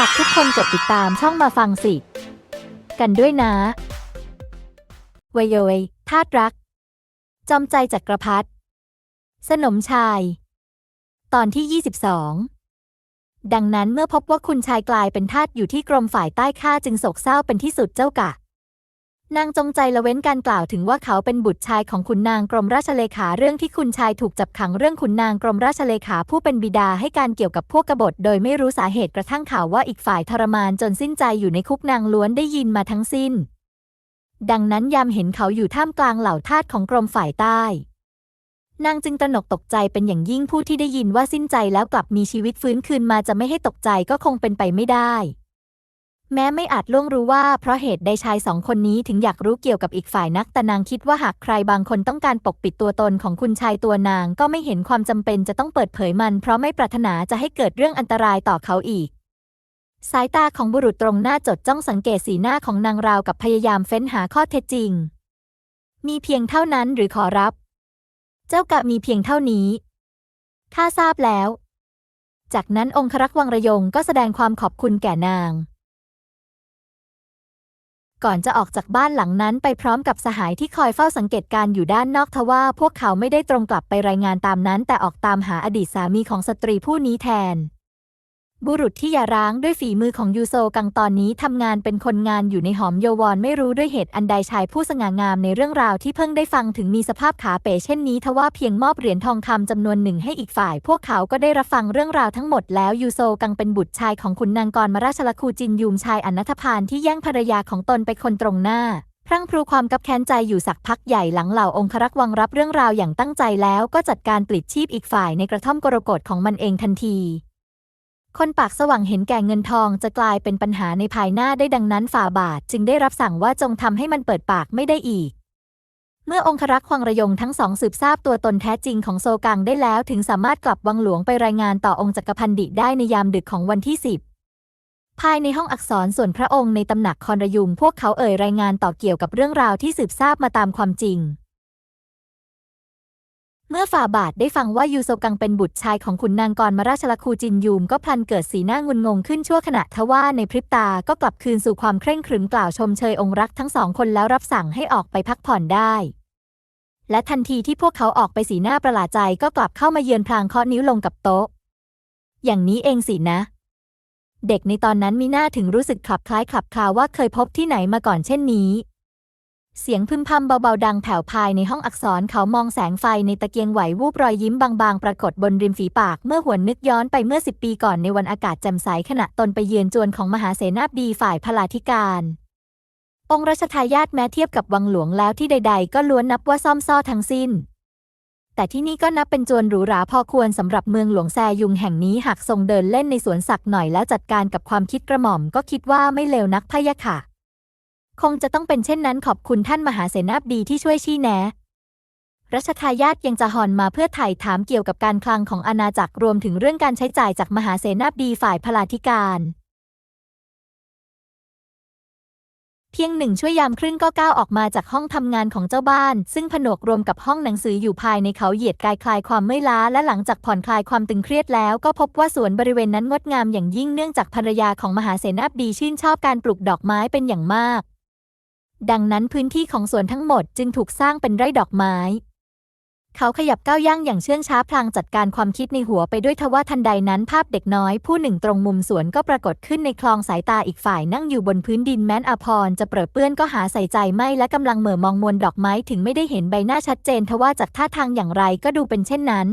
ฝากทุกคนกดติดตามช่องมาฟังสิ กันด้วยนะเวยโยยธาตุรัก จอมใจจักรพรรดิสนมชาย ตอนที่ 22 ดังนั้นเมื่อพบว่าคุณชายกลายเป็นทาสอยู่ที่กรมฝ่ายใต้ข้าจึงโศกเศร้าเป็นที่สุดเจ้ากะ นางจงใจละเว้นการกล่าวถึงว่าเขาเป็นบุตรชายของขุนนางกรมราชเลขาเรื่องที่คุณชายถูกจับขังเรื่องขุนนางกรมราชเลขาผู้เป็นบิดาให้การเกี่ยวกับพวกกบฏโดยไม่รู้สาเหตุกระทั่งข่าวว่าอีกฝ่ายทรมานจนสิ้นใจอยู่ในคุกนางล้วนได้ยินมาทั้งสิ้น ดังนั้นยามเห็นเขาอยู่ท่ามกลางเหล่าทาสของกรมฝ่ายใต้ นางจึงตระหนกตกใจเป็นอย่างยิ่งผู้ที่ได้ยินว่าสิ้นใจแล้วกลับมีชีวิตฟื้นคืนมาจะไม่ให้ตกใจก็คงเป็นไปไม่ได้ แม้ไม่อาจล่วงรู้ว่าเพราะเหตุใดชายสองคนนี้ถึงอยากรู้เกี่ยวกับอีกฝ่ายนักแต่นางคิดว่าหากใครบางคนต้องการปกปิดตัวตนของคุณชายตัวนาง ก็ไม่เห็นความจำเป็นจะต้องเปิดเผยมัน เพราะไม่ปรารถนาจะให้เกิดเรื่องอันตรายต่อเขาอีก สายตาของบุรุษตรงหน้าจดจ้องสังเกตสีหน้าของนางราวกับพยายามเฟ้นหาข้อเท็จจริง มีเพียงเท่านั้นหรือขอรับ เจ้ากะมีเพียงเท่านี้ข้าทราบแล้ว จากนั้นองครักษ์วังระยงก็แสดงความขอบคุณแก่นาง ก่อนจะออกจากบ้านหลังนั้นไปพร้อมกับสหายที่คอยเฝ้าสังเกตการ์อยู่ด้านนอกทว่า พวกเขาไม่ได้ตรงกลับไปรายงานตามนั้น แต่ออกตามหาอดีตสามีของสตรีผู้นี้แทน บุรุษที่หย่าร้างด้วยฝีมือของยูโซกังตอนนี้ทำงานเป็นคนงานอยู่ในหอมโยวอนไม่รู้ด้วยเหตุอันใดชายผู้สง่างามในเรื่องราวที่เพิ่งได้ฟังถึงมีสภาพขาเป๋เช่นนี้ทว่าเพียงมอบเหรียญทองคำจำนวนหนึ่งให้อีกฝ่าย พวกเขาก็ได้รับฟังเรื่องราวทั้งหมดแล้วยูโซกังเป็นบุตรชายของขุนนางกรมราชลคูจินยูมชายอนัธพาลที่แย่งภรรยาของตนไปคนตรงหน้าพรั่งพรูความกับแค้นใจอยู่สักพักใหญ่หลังเหล่าองครักษ์วังรับเรื่องราวอย่างตั้งใจแล้วก็จัดการปลิดชีพอีกฝ่ายในกระท่อมกรกฎของมันเองทันที คนปากสว่างเห็นแก่เงินทองจะกลายเป็นปัญหาในภายหน้าได้ดังนั้นฝ่าบาทจึงได้รับสั่งว่าจงทำให้มันเปิดปากไม่ได้อีก เมื่อองครักษ์วังระยงทั้งสองสืบทราบตัวตนแท้จริงของโซกังได้แล้วถึงสามารถกลับวังหลวงไปรายงานต่อองค์จักรพันดิได้ในยามดึกของวันที่สิบภายในห้องอักษรส่วนพระองค์ในตำหนักคอนรยุมพวกเขาเอ่ยรายงานต่อเกี่ยวกับเรื่องราวที่สืบทราบมาตามความจริง เมื่อฝ่าบาทได้ฟังว่ายูโซกังเป็นบุตรชายของขุนนางกรมราชลคูจินยูมก็พลันเกิดสีหน้างุนงงขึ้นชั่วขณะทว่าในพริบตาก็กลับคืนสู่ความเคร่งขรึมกล่าวชมเชยองค์รักทั้งสองคนแล้วรับสั่งให้ออกไปพักผ่อนได้ และทันทีที่พวกเขาออกไปสีหน้าประหลาดใจก็กลับเข้ามาเยือนพลางเคาะนิ้วลงกับโต๊ะ อย่างนี้เองสินะ เด็กในตอนนั้นมีหน้าถึงรู้สึกคลับคล้ายคลับคลาว่าเคยพบที่ไหนมาก่อนเช่นนี้ เสียงพึมพำเบาๆดังแผ่วภายในห้องอักษรเขามองแสงไฟในตะเกียงไหววูบรอยยิ้มบางๆ ปรากฏบนริมฝีปากเมื่อหวนนึกย้อนไปเมื่อสิบปีก่อนในวันอากาศแจ่มใสขณะตนไปเยือนจวนของมหาเสนาบดีฝ่ายพลาธิการ องค์รัชทายาทแม้เทียบกับวังหลวงแล้วที่ใด ๆ ก็ล้วนนับว่าซ่อมซ้อทั้งสิ้น แต่ที่นี่ก็นับเป็นจวนหรูหราพอควรสำหรับเมืองหลวงแซยุงแห่งนี้หากทรงเดินเล่นในสวนสักหน่อยแล้วจัดการกับความคิดกระหม่อมก็คิดว่าไม่เลวนักพะยะค่ะ คงจะต้องเป็นเช่นนั้นขอบคุณท่านมหาเสนาบดีที่ช่วยชี้แนะรัชทายาทยังจะหอนมาเพื่อไถ่ถามเกี่ยวกับการคลังของอาณาจักรรวมถึงเรื่องการใช้จ่ายจากมหาเสนาบดีฝ่ายพลาธิการ เพียงหนึ่งช่วยยามครึ่งก็ก้าวออกมาจากห้องทำงานของเจ้าบ้าน ซึ่งผนวกรวมกับห้องหนังสืออยู่ภายในเขาเหยียดกายคลายความเมื่อยล้าและหลังจากผ่อนคลายความตึงเครียดแล้วก็พบว่าสวนบริเวณนั้นงดงามอย่างยิ่งเนื่องจากภรรยาของมหาเสนาบดีชื่นชอบการปลูกดอกไม้เป็นอย่างมาก ดังนั้นพื้นที่ของสวนทั้งหมดจึงถูกสร้างเป็นไร่ดอกไม้ เขาขยับก้าวย่างอย่างเชื่องช้าพลางจัดการความคิดในหัวไปด้วยทว่าทันใดนั้นภาพเด็กน้อยผู้หนึ่งตรงมุมสวนก็ปรากฏขึ้นในคลองสายตาอีกฝ่ายนั่งอยู่บนพื้นดินแม้นอภรจะเปรอะเปื้อนก็หาใส่ใจไม่และกำลังเหม่อมองมวลดอกไม้ถึงไม่ได้เห็นใบหน้าชัดเจนทว่าจากท่าทางอย่างไรก็ดูเป็นเช่นนั้น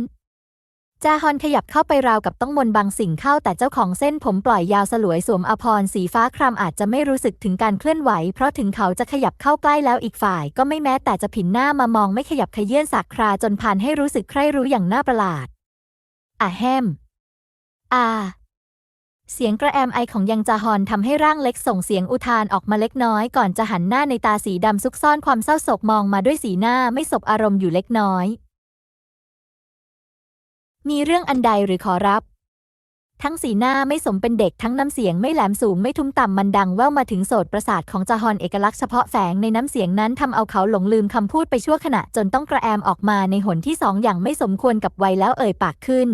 จาฮอนขยับเข้าไปราวกับต้องมนบางสิ่งเข้าแต่เจ้าของเส้นผมปล่อยยาวสลวยสวมอภรสีฟ้าครามอาจจะไม่รู้สึกถึงการเคลื่อนไหว เพราะถึงเขาจะขยับเข้าใกล้แล้วอีกฝ่าย ก็ไม่แม้แต่จะผินหน้ามามองไม่ขยับขยื่นสักคราจนพานให้รู้สึกใคร่รู้อย่างน่าประหลาดอะแฮมอาเสียงกระแอมไอของยังจาฮอนทำให้ร่างเล็กส่งเสียงอุทานออกมาเล็กน้อย ก่อนจะหันหน้าในตาสีดำซุกซ่อนความเศร้าโศกมองมาด้วยสีหน้าไม่สบอารมณ์อยู่เล็กน้อย มีเรื่องอันใดหรือขอรับ ทั้งสีหน้าไม่สมเป็นเด็กทั้งน้ำเสียงไม่แหลมสูงไม่ทุ้มต่ำมันดังแว่วมาถึงโสดประสาทของจาฮอนเอกลักษณ์เฉพาะแฝงในน้ำเสียงนั้นทำเอาเขาหลงลืมคำพูดไปชั่วขณะจนต้องกระแอมออกมาในหนที่สองอย่างไม่สมควรกับวัยแล้วเอ่ยปากขึ้น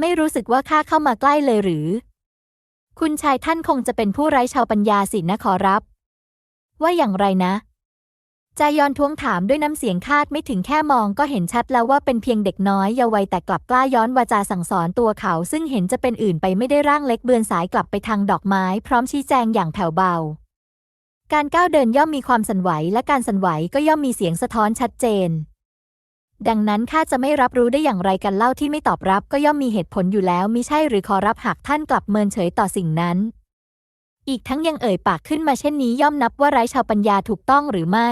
ไม่รู้สึกว่าข้าเข้ามาใกล้เลยหรือ คุณชายท่านคงจะเป็นผู้ไร้ชาวปัญญาสินะขอรับ ว่าอย่างไรนะ จายอนท้วงถามด้วยน้ำเสียงคาดไม่ถึงแค่มองก็เห็นชัดแล้วว่าเป็นเพียงเด็กน้อยเยาว์วัยแต่กลับกล้าย้อนวาจาสั่งสอนตัวเขา ซึ่งเห็นจะเป็นอื่นไปไม่ได้ร่างเล็กเบือนสายกลับไปทางดอกไม้พร้อมชี้แจงอย่างแผ่วเบา การก้าวเดินย่อมมีความสั่นไหวและการสั่นไหวก็ย่อมมีเสียงสะท้อนชัดเจน ดังนั้นข้าจะไม่รับรู้ได้อย่างไรกันเล่าที่ไม่ตอบรับก็ย่อมมีเหตุผลอยู่แล้วมิใช่หรือขอรับหากท่านกลับเมินเฉยต่อสิ่งนั้น อีกทั้งยังเอ่ยปากขึ้นมาเช่นนี้ย่อมนับว่าไร้ชาวปัญญาถูกต้องหรือไม่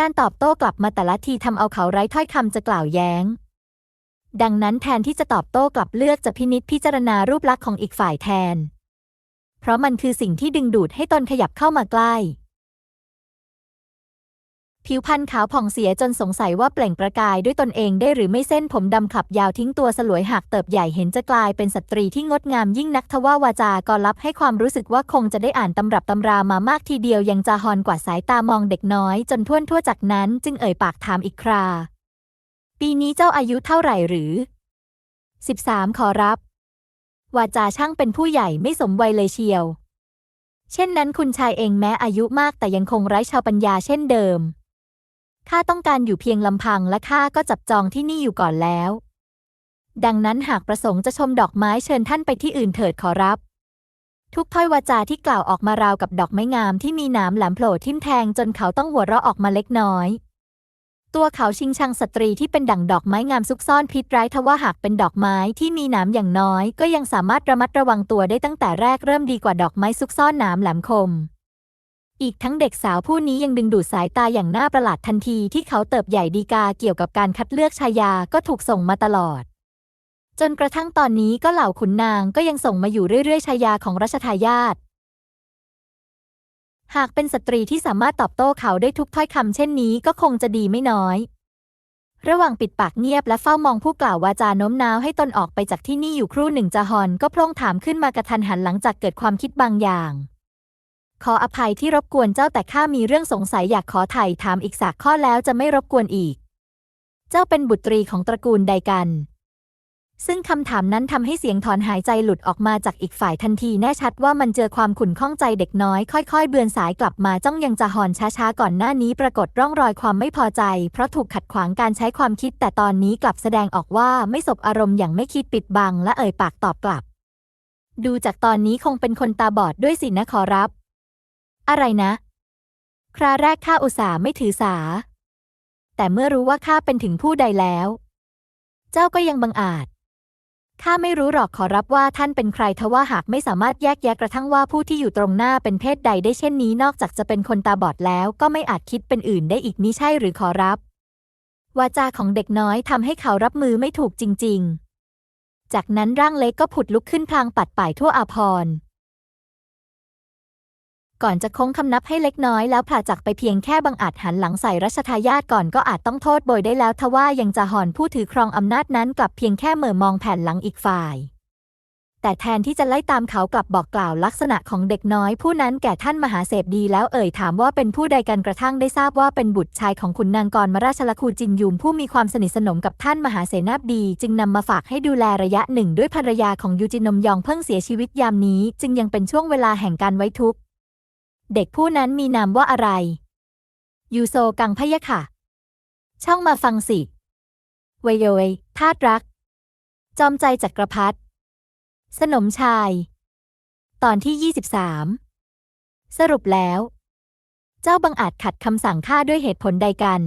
การตอบโต้กลับมาแต่ละทีทำเอาเขาไร้ถ้อยคำจะกล่าวแย้ง ดังนั้นแทนที่จะตอบโต้กลับเลือกจะพินิษพิจารณารูปลักษณ์ของอีกฝ่ายแทน เพราะมันคือสิ่งที่ดึงดูดให้ตนขยับเข้ามาใกล้ ผิวพรรณขาวผ่องเสียจนสงสัยว่าเปล่งประกายด้วยตนเองได้หรือไม่เส้นผมดำขับยาวทิ้งตัวสลวยหากเติบใหญ่เห็นจะกลายเป็นสตรีที่งดงามยิ่งนักทว่าวาจาก็รับให้ความรู้สึกว่าคงจะได้อ่านตำรับตำรามามากทีเดียวยังจะฮอนกว่าสายตามองเด็กน้อย จนท่วนทั่วจากนั้นจึงเอ่ยปากถามอีกครา ปีนี้เจ้าอายุเท่าไหร่หรือสิบสามขอรับ วาจาช่างเป็นผู้ใหญ่ไม่สมวัยเลยเชียว เช่นนั้นคุณชายเองแม้อายุมากแต่ยังคงไร้ชาวปัญญาเช่นเดิม ข้าต้องการอยู่เพียงลำพังและข้าก็จับจองที่นี่อยู่ก่อนแล้ว ดังนั้นหากประสงค์จะชมดอกไม้เชิญท่านไปที่อื่นเถิดขอรับ ทุกถ้อยวาจาที่กล่าวออกมาราวกับดอกไม้งามที่มีหนามแหลมโผล่ทิ่มแทงจนเขาต้องหัวเราะออกมาเล็กน้อย ตัวเขาชิงชังสตรีที่เป็นดั่งดอกไม้งามซุกซ่อนพิษร้ายทว่าหากเป็นดอกไม้ที่มีหนามอย่างน้อย ก็ยังสามารถระมัดระวังตัวได้ตั้งแต่แรกเริ่มดีกว่าดอกไม้ซุกซ่อนหนามแหลมคม อีกทั้งเด็กสาวผู้นี้ยังดึงดูดสายตาอย่างน่าประหลาดทันทีที่เขาเติบใหญ่ดีกาเกี่ยวกับการคัดเลือกชายาก็ถูกส่งมาตลอด จนกระทั่งตอนนี้ก็เหล่าขุนนางก็ยังส่งมาอยู่เรื่อยๆชายาของรัชทายาทหากเป็นสตรีที่สามารถตอบโต้เขาได้ทุกถ้อยคำเช่นนี้ก็คงจะดีไม่น้อย ระหว่างปิดปากเงียบและเฝ้ามองผู้กล่าววาจาโน้มน้าวให้ตนออกไปจากที่นี่อยู่ครู่หนึ่งจาฮอนก็พล่งถามขึ้นมากระทันหันหลังจากเกิดความคิดบางอย่าง ขออภัยที่รบกวนเจ้าแต่ข้ามีเรื่องสงสัยอยากขอไถ่ถามอีกสักข้อแล้วจะไม่รบกวนอีก เจ้าเป็นบุตรีของตระกูลใดกัน ซึ่งคำถามนั้นทำให้เสียงถอนหายใจหลุดออกมาจากอีกฝ่ายทันทีแน่ชัดว่ามันเจอความขุ่นข้องใจเด็กน้อยค่อยๆ เบือนสายกลับมาจ้องยังจะหอนช้าๆก่อนหน้านี้ปรากฏร่องรอยความไม่พอใจ เพราะถูกขัดขวางการใช้ความคิด แต่ตอนนี้กลับแสดงออกว่าไม่สบอารมณ์อย่างไม่คิดปิดบังและเอ่ยปากตอบกลับ ดูจากตอนนี้คงเป็นคนตาบอดด้วยสินะขอรับ อะไรนะ คราแรกข้าอุตส่าห์ไม่ถือสา แต่เมื่อรู้ว่าข้าเป็นถึงผู้ใดแล้ว เจ้าก็ยังบังอาจ ข้าไม่รู้หรอกขอรับว่าท่านเป็นใครทว่าหากไม่สามารถแยกแยะกระทั่งว่าผู้ที่อยู่ตรงหน้าเป็นเพศใดได้เช่นนี้ นอกจากจะเป็นคนตาบอดแล้วก็ไม่อาจคิดเป็นอื่นได้อีกมิใช่หรือขอรับวาจาของเด็กน้อยทำให้เขารับมือไม่ถูกจริง ๆ จากนั้นร่างเล็กก็ผุดลุกขึ้นพลางปัดป่ายทั่วอาพรณ์ ก่อนจะโค้งคำนับให้เล็กน้อยแล้วผ่าจากไปเพียงแค่บังอาจหันหลังใส่รัชทายาทก่อนก็อาจต้องโทษโบยได้แล้วทว่ายังจะหอนผู้ถือครองอำนาจนั้นกลับเพียงแค่เหม่อมองแผ่นหลังอีกฝ่าย แต่แทนที่จะไล่ตามเขากลับบอกกล่าวลักษณะของเด็กน้อย ผู้นั้นแก่ท่านมหาเสพดีแล้วเอ่ยถามว่าเป็นผู้ใดกันกระทั่งได้ทราบว่าเป็นบุตรชายของขุนนางกรมราชลคูจินยุมผู้มีความสนิทสนมกับท่านมหาเสนาบดี จึงนำมาฝากให้ดูแลระยะหนึ่งด้วยภรรยาของยูจินมยองเพิ่งเสียชีวิตยามนี้ จึงยังเป็นช่วงเวลาแห่งการไว้ทุกข์ เด็กผู้นั้นมีนามว่าอะไร ยูโซกังพะยะค่ะ ช่องมาฟังสิเวยโยยทาตรัก จอมใจจักรพรรดิสนมชาย ตอนที่ 23 สรุปแล้ว เจ้าบังอาจขัดคำสั่งข้าด้วยเหตุผลใดกัน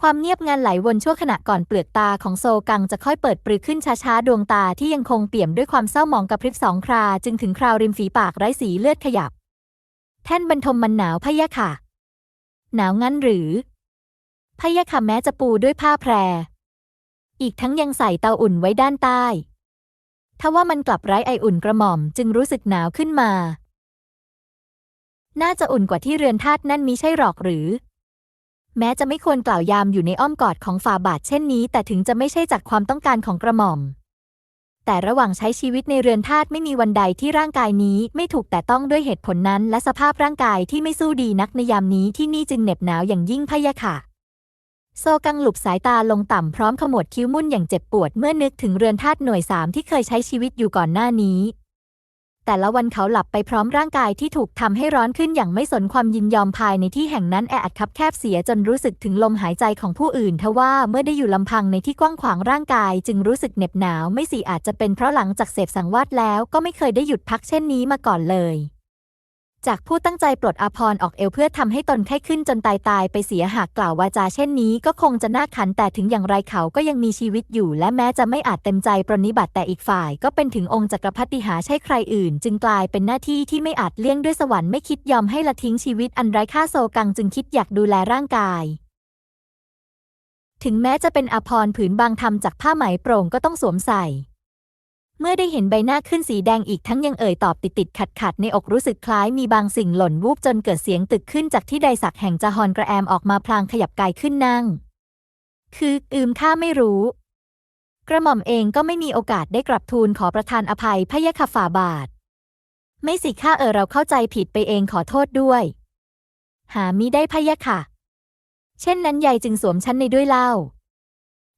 ความเงียบงันไหลวนชั่วขณะก่อนเปลือกตาของโซกังจะค่อยเปิดปรือขึ้นช้าๆ ดวงตาที่ยังคงเปี่ยมด้วยความเศร้าหมองกระพริบสองครา จึงถึงคราวริมฝีปากไร้สีเลือดขยับ แท่นบรรทมมันหนาวพะยะค่ะ หนาวงั้นหรือพะยะค่ะแม้จะปูด้วยผ้าแพร อีกทั้งยังใส่เตาอุ่นไว้ด้านใต้ทว่ามันกลับไร้ไออุ่นกระหม่อมจึงรู้สึกหนาวขึ้นมา น่าจะอุ่นกว่าที่เรือนธาตุนั่นมิใช่หรอกหรือ แม้จะไม่ควรกล่าวยามอยู่ในอ้อมกอดของฝ่าบาทเช่นนี้ แต่ถึงจะไม่ใช่จากความต้องการของกระหม่อม แต่ระหว่างใช้ชีวิตในเรือนธาตุไม่มีวันใดที่ร่างกายนี้ไม่ถูกแต่ต้องด้วยเหตุผลนั้น และสภาพร่างกายที่ไม่สู้ดีนักในยามนี้ที่นี่จึงเหน็บหนาวอย่างยิ่งพะยะค่ะ โซกังหลุบสายตาลงต่ำพร้อมขมวดคิ้วมุ่นอย่างเจ็บปวดเมื่อนึกถึงเรือนธาตุหน่วยสามที่เคยใช้ชีวิตอยู่ก่อนหน้านี้ แต่ละวันเขาหลับไปพร้อมร่างกายที่ถูกทำให้ร้อนขึ้นอย่างไม่สนความยินยอมภายในที่แห่งนั้นแออัดคับแคบเสียจนรู้สึกถึงลมหายใจของผู้อื่นทว่าเมื่อได้อยู่ลำพังในที่กว้างขวางร่างกาย จึงรู้สึกเหน็บหนาวไม่สิอาจจะเป็นเพราะหลังจากเสพสังวาสแล้วก็ไม่เคยได้หยุดพักเช่นนี้มาก่อนเลย จากผู้ตั้งใจปลดอาพรออกเอวเพื่อทำให้ตนไข้ขึ้นจนตายตายไปเสียหากกล่าววาจาเช่นนี้ก็คงจะน่าขันแต่ถึงอย่างไรเขาก็ยังมีชีวิตอยู่ และแม้จะไม่อาจเต็มใจปรนนิบัติแต่อีกฝ่าย ก็เป็นถึงองค์จักรพรรดิหาใช่ใครอื่น จึงกลายเป็นหน้าที่ที่ไม่อาจเลี่ยงด้วยสวรรค์ไม่คิดยอมให้ละทิ้งชีวิตอันไร้ค่าโซกังจึงคิดอยากดูแลร่างกายถึงแม้จะเป็นอาภรผืนบางทำจากผ้าไหมโปร่งก็ต้องสวมใส่ เมื่อได้เห็นใบหน้าขึ้นสีแดงอีกทั้งยังเอ่ยตอบติดติดขัดขัดในอกรู้สึกคล้ายมีบางสิ่งหล่นวูบจนเกิดเสียงตึกขึ้นจากที่ใดสักแห่งจะฮอนกระแอมออกมาพลางขยับกายขึ้นนั่ง คืออืมข้าไม่รู้ กระหม่อมเองก็ไม่มีโอกาสได้กลับทูลขอประทานอภัยพะยะค่ะฝ่าบาท ไม่สิข้าเออเราเข้าใจผิดไปเองขอโทษด้วย หามิได้พะยะค่ะ เช่นนั้นยายจึงสวมชั้นในด้วยเล่า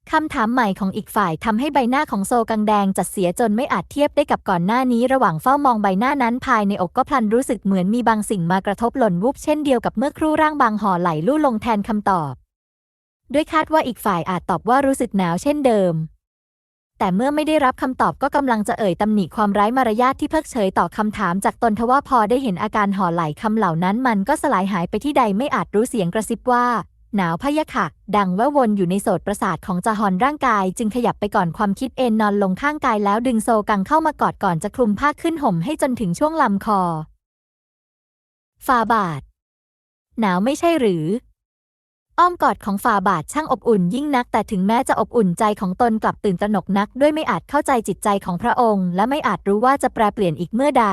คำถามใหม่ของอีกฝ่ายทำให้ใบหน้าของโซกังแดงจัดเสียจนไม่อาจเทียบได้กับก่อนหน้านี้ระหว่างเฝ้ามองใบหน้านั้นภายในอกก็พลันรู้สึกเหมือนมีบางสิ่งมากระทบหล่นวุบเช่นเดียวกับเมื่อครู่ร่างบางห่อไหลลู่ลงแทนคำตอบ ด้วยคาดว่าอีกฝ่ายอาจตอบว่ารู้สึกหนาวเช่นเดิม แต่เมื่อไม่ได้รับคำตอบก็กำลังจะเอ่ยตำหนิความไร้มารยาทที่เพิกเฉยต่อคำถามจากตนทว่าพอได้เห็นอาการห่อไหลคำเหล่านั้นมันก็สลายหายไปที่ใดไม่อาจรู้เสียงกระซิบว่า หนาวพะยะค่ะ ดังแว่ววนอยู่ในโสตประสาทของจาฮอนร่างกาย จึงขยับไปก่อนความคิดเอนนอนลงข้างกายแล้วดึงโซกังเข้ามากอดก่อนจะคลุมผ้าขึ้นห่มให้จนถึงช่วงลำคอฟาบาท หนาวไม่ใช่หรือ อ้อมกอดของฝ่าบาทช่างอบอุ่นยิ่งนัก แต่ถึงแม้จะอบอุ่นใจของตนกลับตื่นตระหนกนัก ด้วยไม่อาจเข้าใจจิตใจของพระองค์ และไม่อาจรู้ว่าจะแปรเปลี่ยนอีกเมื่อใด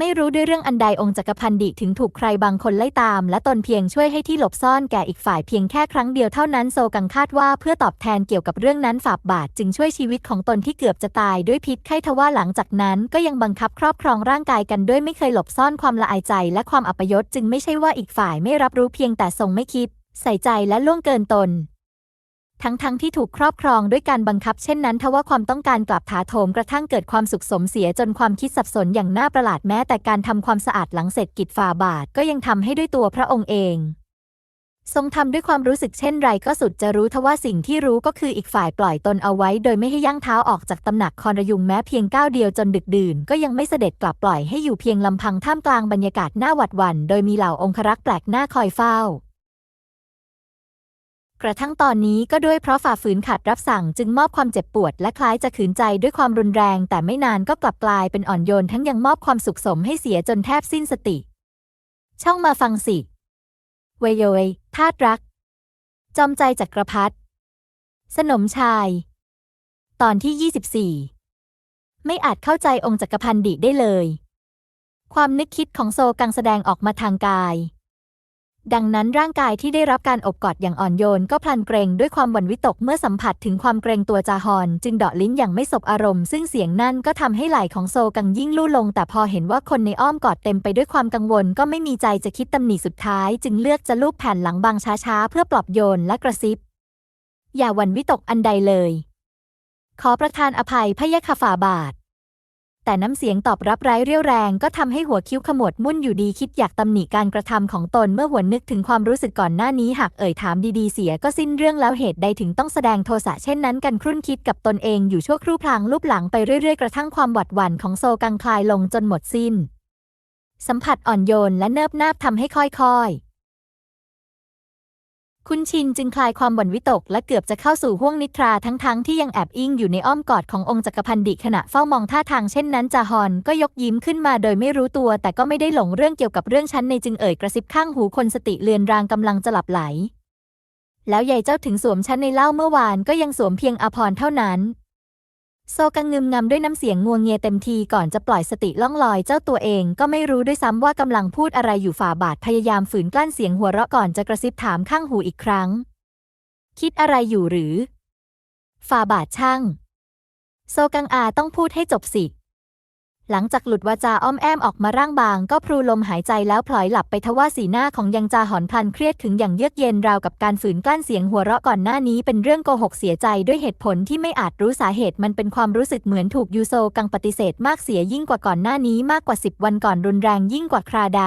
ไม่รู้ด้วยเรื่องอันใดองค์จักรพันดิถึงถูกใครบางคนไล่ตาม และตนเพียงช่วยให้ที่หลบซ่อนแก่อีกฝ่ายเพียงแค่ครั้งเดียวเท่านั้นโซกังคาดว่าเพื่อตอบแทนเกี่ยวกับเรื่องนั้นฝาบบาทจึงช่วยชีวิตของตนที่เกือบจะตายด้วยพิษไข้ทว่าหลังจากนั้นก็ยังบังคับครอบครองร่างกายกันด้วยไม่เคยหลบซ่อนความละอายใจ และความอัปยศจึงไม่ใช่ว่าอีกฝ่ายไม่รับรู้เพียงแต่ทรงไม่คิด ใส่ใจและล่วงเกินตน ทั้งๆทที่ถูกครอบครองด้วยการบังคับเช่นนั้นทว่าความต้องการกลับถาโถมกระทั่งเกิดความสุขสมเสียจนความคิดสับสนอย่างน่าประหลาดแม้แต่การทำความสะอาดหลังเสร็จกิจฝ่าบาทก็ยังทำให้ด้วยตัวพระองค์เอง ทรงทำด้วยความรู้สึกเช่นไรก็สุดจะรู้ทว่าสิ่งที่รู้ก็คืออีกฝ่ายปล่อยตนเอาไว้ โดยไม่ให้ย่างเท้าออกจากตำหนักคอนรยุงแม้เพียงก้าวเดียวจนดึกดื่น ก็ยังไม่เสด็จกลับปล่อยให้อยู่เพียงลำพังท่ามกลางบรรยากาศหน่าหวาดหวั่นโดยมีเหล่าองครักษ์แปลกหน้าคอยเฝ้า กระทั่งตอนนี้ก็ด้วยเพราะฝ่าฝืนขัดรับสั่งจึงมอบความเจ็บปวดและคล้ายจะขืนใจด้วยความรุนแรง แต่ไม่นานก็กลับกลายเป็นอ่อนโยนทั้งยังมอบความสุขสมให้เสียจนแทบสิ้นสติ ช่องมาฟังสิเวยโยยธาตรัก จอมใจจักรพรรดิสนมชาย ตอนที่ 24 ไม่อาจเข้าใจองค์จักรพันดิได้เลย ความนึกคิดของโซกังแสดงออกมาทางกาย ดังนั้นร่างกายที่ได้รับการอบกอดอย่างอ่อนโยน ก็พลันเกรงด้วยความหวั่นวิตกเมื่อสัมผัสถึงความเกรงตัวจาฮอน จึงเดาะลิ้นอย่างไม่สบอารมณ์ซึ่งเสียงนั่นก็ทำให้ไหล่ของโซกังยิ่งลู่ลง แต่พอเห็นว่าคนในอ้อมกอดเต็มไปด้วยความกังวล ก็ไม่มีใจจะคิดตำหนิสุดท้าย จึงเลือกจะลูบแผ่นหลังบางช้าๆ เพื่อปลอบโยนและกระซิบ อย่าหวั่นวิตกอันใดเลย ขอประทานอภัยพะยะค่ะฝ่าบาท แต่น้ำเสียงตอบรับไร้เรี่ยวแรงก็ทำให้หัวคิ้วขมวดมุ่นอยู่ดีคิดอยากตำหนิการกระทำของตนเมื่อหวนนึกถึงความรู้สึกก่อนหน้านี้หากเอ่ยถามดีๆเสียก็สิ้นเรื่องแล้วเหตุใดถึงต้องแสดงโทสะเช่นนั้นกันครุ่นคิดกับตนเองอยู่ชั่วครู่พลางลูบหลังไปเรื่อยๆ กระทั่งความหวัดหวั่นของโซกังคลายลงจนหมดสิ้น สัมผัสอ่อนโยนและเนิบนาบทำให้ค่อยๆ คุณชินจึงคลายความหวั่นวิตกและเกือบจะเข้าสู่ห้วงนิทราทั้งๆทที่ยังแอบอิงอยู่ในอ้อมกอดขององค์จักรพันดิขณะเฝ้ามองท่าทางเช่นนั้นจาฮอนก็ยกยิ้มขึ้นมาโดยไม่รู้ตัว แต่ก็ไม่ได้หลงเรื่องเกี่ยวกับเรื่องชั้นในจึงเอ่ยกระซิบข้างหูคนสติเลือนรางกำลังจะหลับไหล แล้วใหญ่เจ้าถึงสวมชั้นในเล่าเมื่อวานก็ยังสวมเพียงอภรรเท่านั้น โซกังงึมงำด้วยน้ำเสียงงัวงเงียเต็มทีก่อนจะปล่อยสติล่องลอยเจ้าตัวเองก็ไม่รู้ด้วยซ้ำว่ากำลังพูดอะไรอยู่ฝ่าบาทพยายามฝืนกลั้นเสียงหัวเราะก่อนจะกระซิบถามข้างหูอีกครั้ง คิดอะไรอยู่หรือ ฝ่าบาทช่าง โซกังอาต้องพูดให้จบสิ หลังจากหลุดวาจาอ้อมแอมออกมาร่างบาง ก็พลูลมหายใจแล้วพลอยหลับไปทว่าสีหน้าของยังจาหอนพลันเครียดถึงอย่างเยือกเย็นราวกับการฝืนกลั้นเสียงหัวเราะก่อนหน้านี้เป็นเรื่องโกหกเสียใจด้วยเหตุผลที่ไม่อาจรู้สาเหตุมันเป็นความรู้สึกเหมือนถูกยูโซกังปฏิเสธมากเสียยิ่งกว่าก่อนหน้านี้มากกว่าสิบวันก่อนรุนแรงยิ่งกว่าคราใด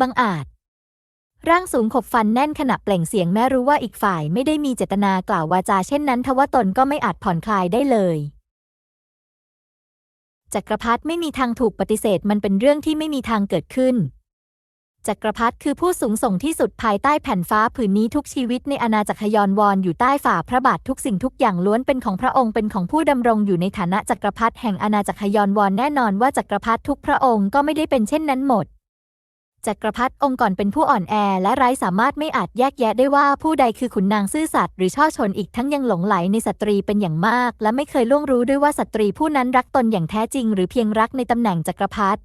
บังอาจร่างสูงขบฟันแน่นขณะเปล่งเสียงแม้รู้ว่าอีกฝ่ายไม่ได้มีเจตนากล่าววาจาเช่นนั้นทว่าตนก็ไม่อาจผ่อนคลายได้เลย จักรพรรดิไม่มีทางถูกปฏิเสธมันเป็นเรื่องที่ไม่มีทางเกิดขึ้น จักรพรรดิคือผู้สูงส่งที่สุดภายใต้แผ่นฟ้าผืนนี้ทุกชีวิตในอาณาจักรยอนวอนอยู่ใต้ฝ่าพระบาททุกสิ่งทุกอย่างล้วนเป็นของพระองค์เป็นของผู้ดำรงอยู่ในฐานะจักรพรรดิแห่งอาณาจักรยอนวอนแน่นอนว่าจักรพรรดิทุกพระองค์ก็ไม่ได้เป็นเช่นนั้นหมด จักรพรรดิองค์ก่อนเป็นผู้อ่อนแอและไร้สามารถไม่อาจแยกแยะได้ว่าผู้ใดคือขุนนางซื่อสัตย์หรือช่อชนอีกทั้งยังหลงไหลในสตรีเป็นอย่างมาก และไม่เคยล่วงรู้ด้วยว่าสตรีผู้นั้นรักตนอย่างแท้จริง หรือเพียงรักในตำแหน่งจักรพรรดิ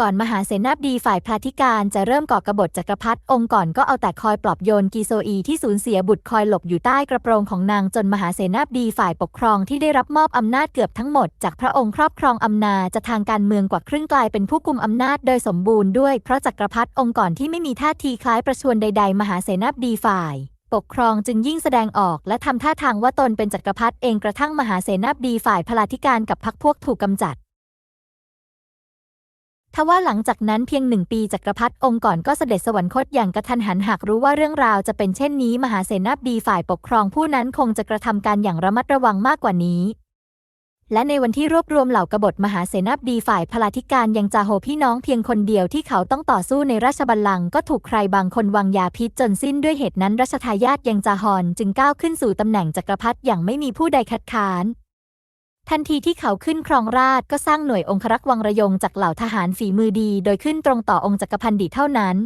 ก่อนมหาเสนาบดีฝ่ายพระธิการจะเริ่มก่อกบฏจักรพรรดิองค์ก่อนก็เอาแต่คอยปลอบโยนกีโซอีที่สูญเสียบุตรคอยหลบอยู่ใต้กระโปรงของนางจนมหาเสนาบดีฝ่ายปกครองที่ได้รับมอบอำนาจเกือบทั้งหมดจากพระองค์ครอบครองอำนาจจะทางการเมืองกว่าครึ่งกลายเป็นผู้กุมอำนาจโดยสมบูรณ์ด้วยเพราะจักรพรรดิองค์ก่อนที่ไม่มีท่าทีคล้ายประชวรใด ๆ มหาเสนาบดีฝ่ายปกครองจึงยิ่งแสดงออกและทำท่าทางว่าตนเป็นจักรพรรดิเองกระทั่งมหาเสนาบดีฝ่ายพลาธิการกับพรรคพวกถูกกำจัด ทว่าหลังจากนั้นเพียงหนึ่งปีจักรพรรดิองค์ก่อนก็เสด็จสวรรคตอย่างกระทันหันหากรู้ว่าเรื่องราวจะเป็นเช่นนี้มหาเสนาบดีฝ่ายปกครองผู้นั้นคงจะกระทำการอย่างระมัดระวังมากกว่านี้ และในวันที่รวบรวมเหล่ากบฏมหาเสนาบดีฝ่ายพลาธิการยังจาโฮพี่น้องเพียงคนเดียวที่เขาต้องต่อสู้ในราชบัลลังก์ก็ถูกใครบางคนวางยาพิษจนสิ้นด้วยเหตุนั้นรัชทายาทยังจาฮอนจึงก้าวขึ้นสู่ตำแหน่งจักรพรรดิอย่างไม่มีผู้ใดคัดค้าน ทันทีที่เขาขึ้นครองราชก็สร้างหน่วยองครักษ์วังระยงจากเหล่าทหารฝีมือดี โดยขึ้นตรงต่อองค์จักรพันดิเท่านั้น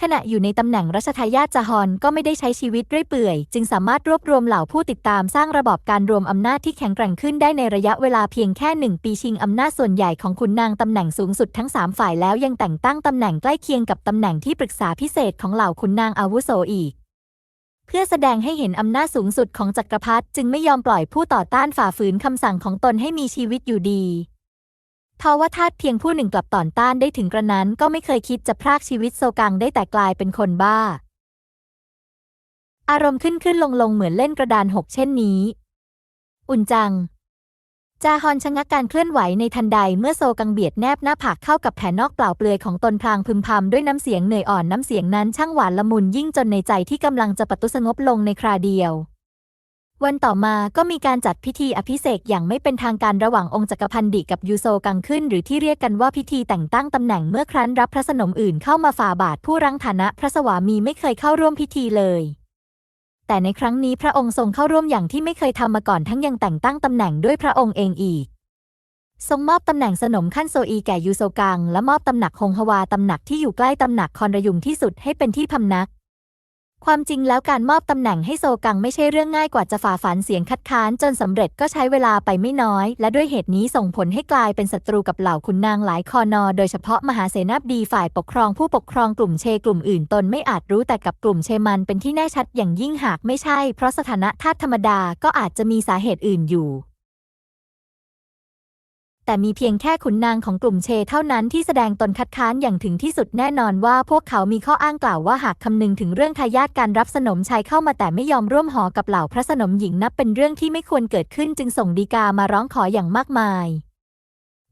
ขณะอยู่ในตำแหน่งรัชทายาทจาฮอนก็ไม่ได้ใช้ชีวิตเรื่อยเปื่อย จึงสามารถรวบรวมเหล่าผู้ติดตามสร้างระบอบการรวมอำนาจที่แข็งแกร่งขึ้นได้ในระยะเวลาเพียงแค่หนึ่งปีชิงอำนาจส่วนใหญ่ของขุนนางตำแหน่งสูงสุดทั้งสามฝ่ายแล้วยังแต่งตั้งตำแหน่งใกล้เคียงกับตำแหน่งที่ปรึกษาพิเศษของเหล่าขุนนางอาวุโสอีก พื่อแสดงให้เห็นอำนาจสูงสุดของจักรพรรดิจึงไม่ยอมปล่อยผู้ต่อต้านฝ่าฝืนคำสั่งของตนให้มีชีวิตอยู่ดีทว่าทาสเพียงผู้หนึ่งกลับต่อต้านได้ถึงกระนั้นก็ไม่เคยคิดจะพรากชีวิตโซกังได้แต่กลายเป็นคนบ้า อารมณ์ขึ้นขึ้นลงลงเหมือนเล่นกระดานหกเช่นนี้ อุ่นจัง จาฮอนชะงักการเคลื่อนไหวในทันใดเมื่อโซกังเบียดแนบหน้าผากเข้ากับแผ่นนอกเปล่าเปลือยของตนพลางพึมพำด้วยน้ำเสียงเหนื่อยอ่อนน้ำเสียงนั้นช่างหวานละมุนยิ่งจนในใจที่กำลังจะปตุสงบลงในคราเดียว วันต่อมาก็มีการจัดพิธีอภิเษกอย่างไม่เป็นทางการระหว่างองค์จักรพันดิกับยูโซกังขึ้น หรือที่เรียกกันว่าพิธีแต่งตั้งตำแหน่งเมื่อครั้นรับพระสนมอื่นเข้ามาฝ่าบาทผู้รั้งฐานะพระสวามีไม่เคยเข้าร่วมพิธีเลย แต่ในครั้งนี้พระองค์ทรงเข้าร่วมอย่างที่ไม่เคยทำมาก่อนทั้งยังแต่งตั้งตำแหน่งด้วยพระองค์เองอีก ทรงมอบตำแหน่งสนมขั้นโซอีแก่ยูโซกัง และมอบตำหนักฮงฮวาตำหนักที่อยู่ใกล้ตำหนักคอนรยุงที่สุดให้เป็นที่พำนัก ความจริงแล้วการมอบตำแหน่งให้โซกังไม่ใช่เรื่องง่ายกว่าจะฝ่าฝันเสียงคัดค้านจนสำเร็จก็ใช้เวลาไปไม่น้อย และด้วยเหตุนี้ส่งผลให้กลายเป็นศัตรูกับเหล่าขุนนางหลายคอนอ โดยเฉพาะมหาเสนาบดีฝ่ายปกครองผู้ปกครองกลุ่มเชกลุ่มอื่นตนไม่อาจรู้แต่กับกลุ่มเชมันเป็นที่แน่ชัดอย่างยิ่งหากไม่ใช่ เพราะสถานะทาสธรรมดาก็อาจจะมีสาเหตุอื่นอยู่ แต่มีเพียงแค่ขุนนางของกลุ่มเชเท่านั้นที่แสดงตนคัดค้านอย่างถึงที่สุดแน่นอนว่าพวกเขามีข้ออ้างกล่าวว่าหากคำนึงถึงเรื่องทายาทการรับสนมชายเข้ามาแต่ไม่ยอมร่วมหอกับเหล่าพระสนมหญิงนับเป็นเรื่องที่ไม่ควรเกิดขึ้นจึงส่งดีกามาร้องขออย่างมากมาย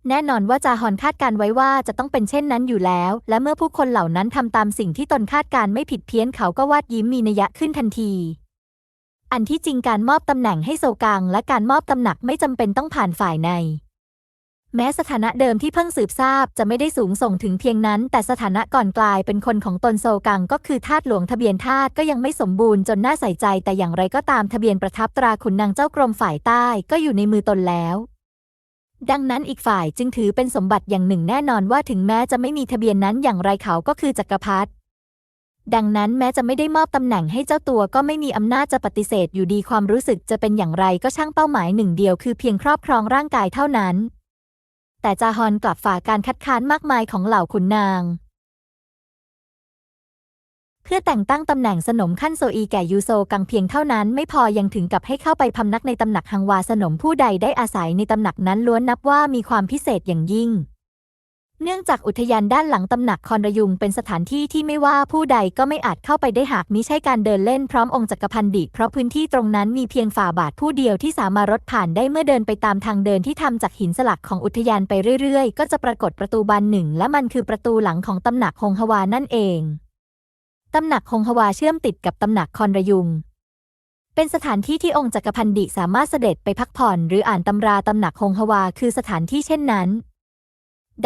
แน่นอนว่าจาฮอนคาดการไว้ว่าจะต้องเป็นเช่นนั้นอยู่แล้ว และเมื่อผู้คนเหล่านั้นทำตามสิ่งที่ตนคาดการไม่ผิดเพี้ยนเขาก็วาดยิ้มมีนัยยะขึ้นทันทีอันที่จริงการมอบตำแหน่งให้โซกังและการมอบตำหนักไม่จำเป็นต้องผ่านฝ่ายใน แม้สถานะเดิมที่เพิ่งสืบทราบจะไม่ได้สูงส่งถึงเพียงนั้น แต่สถานะก่อนกลายเป็นคนของตนโซกังก็คือทาสหลวงทะเบียนทาสก็ยังไม่สมบูรณ์จนน่าใส่ใจ แต่อย่างไรก็ตามทะเบียนประทับตราขุนนางเจ้ากรมฝ่ายใต้ก็อยู่ในมือตนแล้วดังนั้นอีกฝ่ายจึงถือเป็นสมบัติอย่างหนึ่งแน่นอนว่าถึงแม้จะไม่มีทะเบียนนั้นอย่างไรเขาก็คือจักรพรรดิดังนั้นแม้จะไม่ได้มอบตำแหน่งให้เจ้าตัวก็ไม่มีอำนาจจะปฏิเสธอยู่ดีความรู้สึกจะเป็นอย่างไรก็ช่างเป้าหมายหนึ่งเดียวคือเพียงครอบครองร่างกายเท่านั้น แต่จาฮอนกลับฝ่าการคัดค้านมากมายของเหล่าขุนนาง เพื่อแต่งตั้งตำแหน่งสนมขั้นโซอีแก่ยูโซกังเพียงเท่านั้น ไม่พอยังถึงกับให้เข้าไปพำนักในตำหนักฮังวาสนมผู้ใดได้อาศัยในตำหนักนั้นล้วนนับว่ามีความพิเศษอย่างยิ่ง เนื่องจากอุทยานด้านหลังตำหนักคอนระยุงเป็นสถานที่ที่ไม่ว่าผู้ใดก็ไม่อาจเข้าไปได้หากมิใช่การเดินเล่นพร้อมองค์จักรพันดิเพราะพื้นที่ตรงนั้นมีเพียงฝ่าบาทผู้เดียวที่สามารถรถผ่านได้เมื่อเดินไปตามทางเดินที่ทำจากหินสลักของอุทยานไปเรื่อยๆ ก็จะปรากฏประตูบานหนึ่ง และมันคือประตูหลังของตำหนักฮงฮวานั่นเองตำหนักฮงฮวาเชื่อมติดกับตำหนักคอนระยุงเป็นสถานที่ที่องค์จักรพันดิสามารถเสด็จไปพักผ่อน หรืออ่านตำราตำหนักฮงฮวาคือสถานที่เช่นนั้น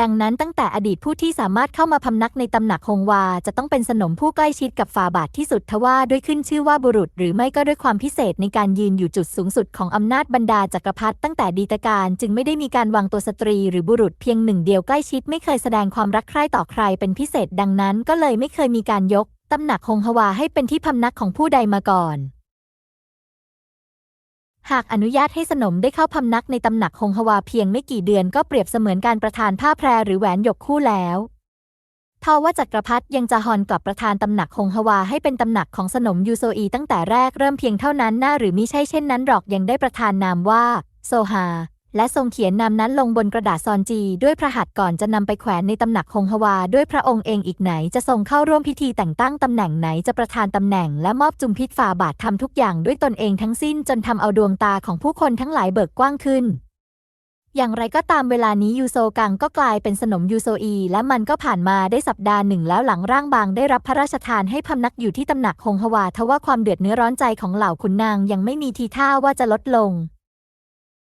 ดังนั้นตั้งแต่อดีตผู้ที่สามารถเข้ามาพำนักในตำหนักฮงวา จะต้องเป็นสนมผู้ใกล้ชิดกับฝ่าบาทที่สุดทว่าด้วยขึ้นชื่อว่าบุรุษ หรือไม่ก็ด้วยความพิเศษในการยืนอยู่จุดสูงสุดของอำนาจบรรดาจักรพรรดิตั้งแต่ดีตการจึงไม่ได้มีการวางตัวสตรีหรือบุรุษเพียงหนึ่งเดียวใกล้ชิดไม่เคยแสดงความรักใคร่ต่อใครเป็นพิเศษ ดังนั้นก็เลยไม่เคยมีการยกตำหนักฮงฮวาให้เป็นที่พำนักของผู้ใดมาก่อน หากอนุญาตให้สนมได้เข้าพำนักในตำหนักคงฮวาเพียงไม่กี่เดือนก็เปรียบเสมือนการประทานผ้าแพรหรือแหวนหยกคู่แล้วทว่าจักรพรรดิยังจะฮอนกลับประทานตำหนักคงฮวาให้เป็นตำหนักของสนมยูโซอีตั้งแต่แรกเริ่มเพียงเท่านั้นน่าหรือมิใช่เช่นนั้นหรอกยังได้ประทานนามว่า โซฮา และทรงเขียนนามนั้นลงบนกระดาษซอนจี ด้วยพระหัตถ์ก่อนจะนำไปแขวนในตำหนักฮงฮวา ด้วยพระองค์เองอีกไหนจะทรงเข้าร่วมพิธีแต่งตั้งตำแหน่งไหนจะประทานตำแหน่งและมอบจุมพิษฝ่าบาททำทุกอย่างด้วยตนเองทั้งสิ้นจนทำเอาดวงตาของผู้คนทั้งหลายเบิกกว้างขึ้นอย่างไรก็ตามเวลานี้ยูโซกังก็กลายเป็นสนมยูโซอี และมันก็ผ่านมาได้สัปดาห์หนึ่งแล้วหลังร่างบางได้รับพระราชทานให้พำนักอยู่ที่ตำหนักฮงฮวาทว่าความเดือดเนื้อร้อนใจของเหล่าขุนนางยังไม่มีทีท่าว่าจะลดลง